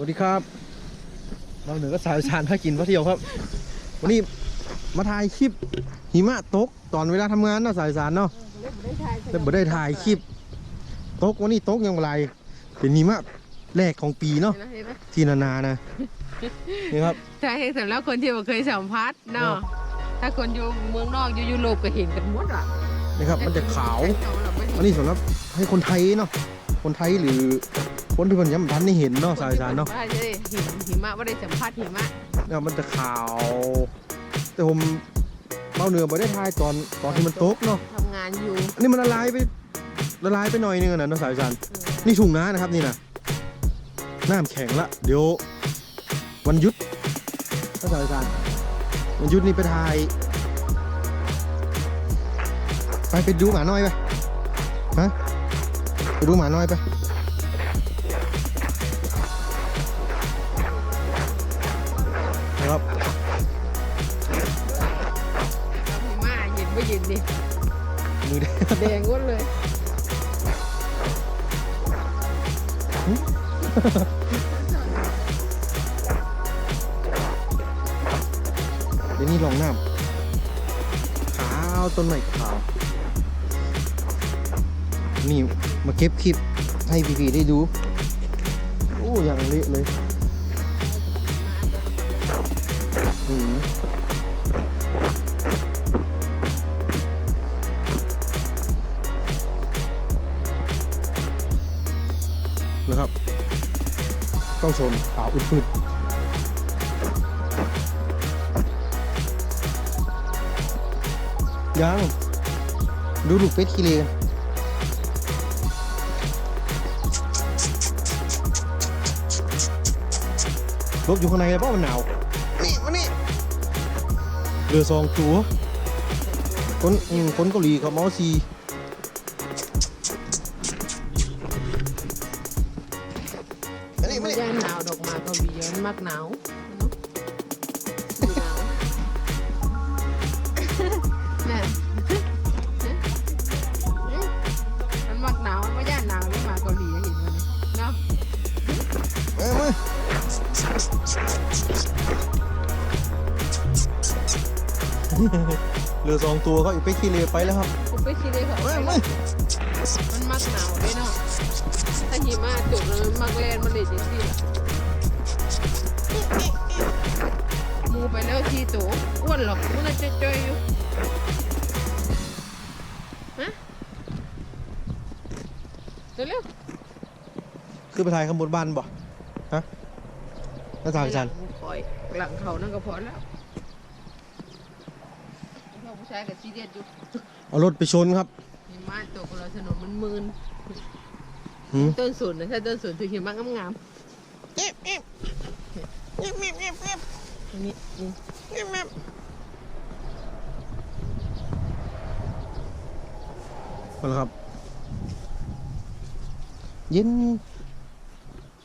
วัสดีครับเราเหนือก็สายชานพากินพาเที่ยวครับ วันนี้มาถ่ายคลิปหิมะตกตอนเวลาทำงานเนาะสายสารเนาะแต่บ่ได้ถ่ายคลิปตกวันนี้ตกยังไรเป็นหิมะแรกของปีเนาะเห็นไหมเห็นไหมที่นานานะนี่ครับใช่สำหรับคนที่บ่เคยสัมผัสเนาะเนาะถ้าคนอยู่เมืองนอกอยู่ยุโรปก็เห็นกันหมดอะนี่ครับมันจะขาว อันนี้สำหรับให้คนไทยเนาะคนไทยหรือ คนที่คนยังไม่ทันได้เห็นเนาะสายสารเนาะว่าจะได้เห็นหิมะว่าได้สัมผัสหิมะเนี่ยมันจะขาว แต่ผมเบาเหนือบ่ได้ถ่ายตอนตอนที่มันตกเนาะทำงานอยู่อันนี้มันละลายไปละลายไปหน่อยนึงอะนะน้องสายจันนี่ถุงน้านะครับนี่นะน้ำแข็งละ เดี๋ยววันหยุดน้องสายจันวันหยุดนี่ไปถ่ายไปไปดูหมาน้อยไปฮะไปดูหมาน้อยไป ไม่เย็นดิมือแดงแดงหมดเลยเดี๋ยวนี้ลองน้ำขาวต้นไม้ขาว นี่มาเก็บคลิปให้พี่ๆได้ดูโอ้อย่างเละเลยอืม นะครับ ต้องชมขาวอึดๆยังดูลูกเป็ดขี้เลกันลบอยู่ข้างในแล้วเพราะมันหนาว นี่มานี่เรือสองตัว คนอืมคนเกาหลีเขาเมาซี วแน่มันมักหนาวมันไม่ย่านหนาวนี่มาเกาหลีเห็นมันเนาะเอ้ยมเรือสองตัวเขาอีกเป็ดขี้เลไปแล้วครับผมไปคิดเลยค่ะเถ้าหิมะตกแล้วมันมักแลนมันเลยจริงๆมูไปแล้วทีโตอ้วนหรอกมันจะจอยๆอยู่ฮะเร็วๆคือไปถ่ายข้างบนบ้านบ่ฮะน้าสาวจันปล่อยหลังเขานั่นก็พอแล้วพวกผู้ชายกับซีเรียสอยู่เอารถไปชนครับหิมะตกเราถนนมันมืน หืม ต้นสนนะถ้าต้นสนถือหิมะงามๆอันนี้นี่มาแล้วครับเย็น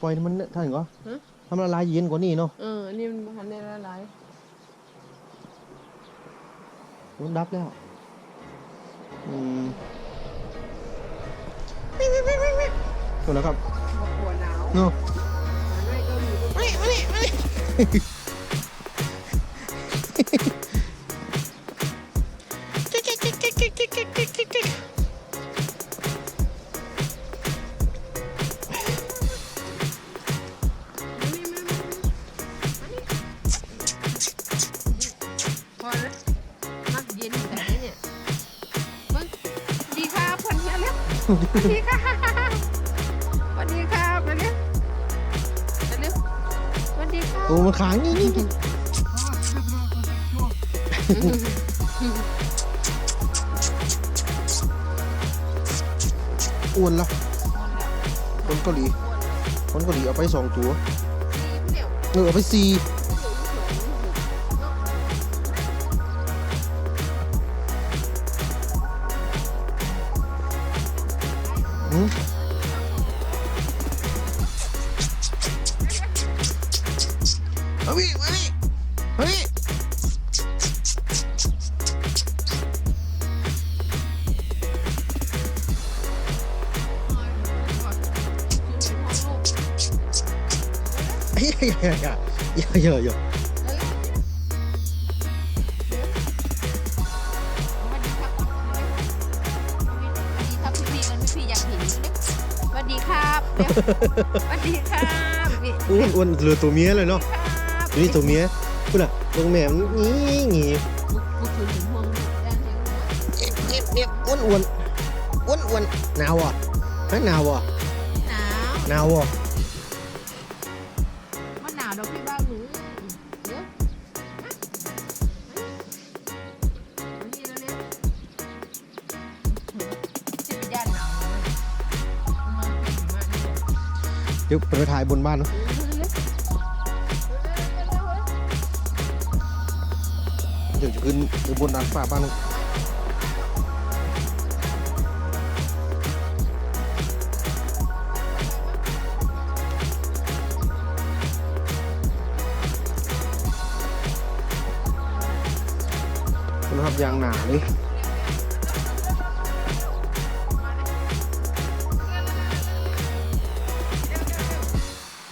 ปล่อยให้มันท่านก็ฮะทำละลายเย็นกว่านี้เนาะเอออันนี้มันพันในละลายมันดับแล้วอืมห มดแล้วครับบอกหัวหนาวเนาะไม่ก็มีก็พอแล้วมักเย็นแต่นี้เนี่ยเบิ่งดีครับเพื่อนเฮียเร็วสวัสดีครั โอ้มันขางนี่นี่นี่อ้วนละคนเกาหลีคนเกาหลีเอาไปสองตัวเออเอาไปสี่อืม เอาพี่มาพี่มาพี่อย่าอย่าอย่าอย่าอย่าอย่าสวัสดีครับ สวัสดีครับพี่อ้วนอ้วนเหลือตัวเมียเลยเนาะครับ นี่ตัวเมียพูดอะตรงแม่มันงี้งี้บุกถึงถึงห่วงด้านไหนเงียบเงียบอ้วนอ้วนอ้วนอ้วนหนาวอะฮะหนาวอะหนาวหนาวอะมันหนาวดอกพี่บ้างหนูเดี๋ยวมานี่เร็วๆจะไปย่านหนาวมันเป็นหิมะนี่หรอเดี๋ยวไปถ่ายบนบ้านเนาะ ดี๋ยวจะขึ้นบนดาดฟ้าบ้านนะครับยางหนาเลย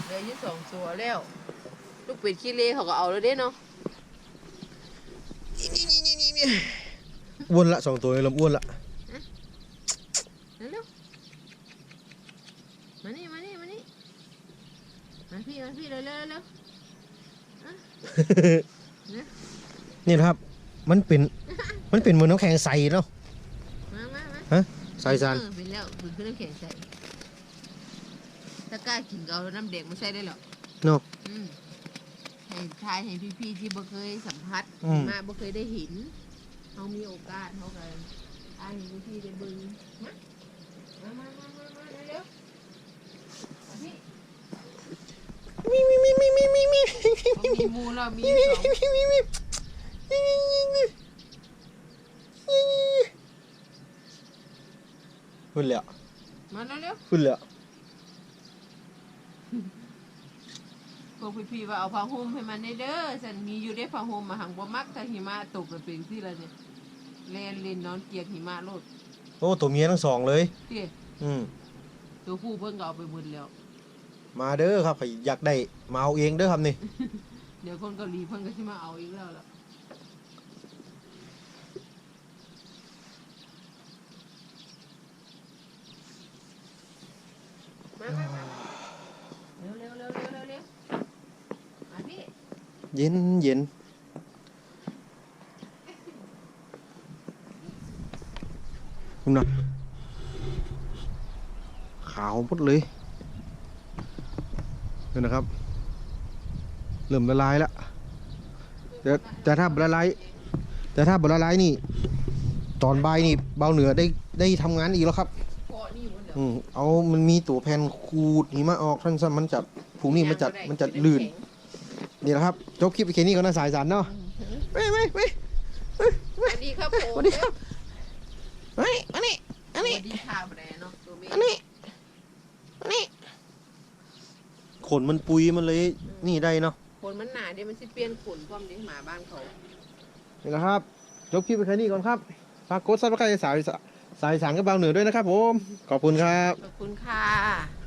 เหลือยู่สองตัวแล้ว ลูกเป็ดขี้เล่เขาก็เอาแล้วเด้เนาะ อ้วนละสองตัวเลยลำอ้วนละเร็วๆมานี่มานี่มานี่มาพี่มาพี่เร็วๆเร็วๆเร็วนี่นะครับ มันเป็น มันเป็นเหมือนน้ำแข็งใสเนาะมามามาใสจานเออเป็นแล้วคือขึ้นน้ำแข็งใส่ถ้ากล้ากินก็เอาน้ำเด็กมาใส่ได้หรอกเนาะอืมให้ทายให้พี่ๆที่บ่เคยสัมผัสอืมมาบ่เคยได้เห็น เขามีโอกาสเขาก็ทายให้พี่ๆได้เบิ่งมามามามามามาเร็วๆมาพี่มีมีมีมีมีมีมีเขามีหมูแล้วมีมีสองมีมีมีขึ้นแล้วมาเร็วขึ้นแล้ว พวกพี่ๆว่าเอาผ้าห่มให้มันได้เด้อฉันมีอยู่ได้ผ้าห่มมาหังบ่มักถ้าหิมะตกแล้วเป็นสิล่ะเนี่ยเล่นเล่นนอนเกียกหิมะโลดโอ้ตัวเมียทั้งสองเลยเตี้ยอืมตัวผู้เพิ่นก็เอาไปหมดแล้ว มาเด้อครับใครอยากได้มาเอาเองเด้อครับนี่ เดี๋ยวคนเกาหลีเพิ่นก็สิมาเอาอีกแล้วล่ะมามามาเร็วเร็วเร็วเร็วเร็วเร็วมาพี่ เย็นเย็นคุณนะขาวหมดเลยนี่นะครับ เริ่มละลายแล้วแต่แต่ถ้าละลายแต่ถ้าบละลายนี่ ตอนใบนี่เบาเหนือได้ได้ทำงานอีกแล้วครับอืมเอามันมีตัวแผ่นขูดหิมะออกท่านซ้ำมันจะผูนี่มันจะมันจะลื่น นี่แหละครับจบคลิปไปแค่นี้ก่อนนะสายสารเนาะไปไปไปสวัสดีครับผมสวัสดีครับเฮ้ยอันนี้อันนี้สวัสดีค่ะแบรนด์เนาะตัวเมอันนี้อันนี้ขนมันปุยมันเลยนี่ได้เนาะขนมันหนาเดี๋ยวมันสิเปลี่ยนขนพร้อมนี้หมาบ้านเขานี่แหละครับจบคลิปไปแค่นี้ก่อนครับฝากกดซับสไครต์สายสายสารกับเบาเหนือด้วยนะครับผมขอบคุณครับขอบคุณค่ะ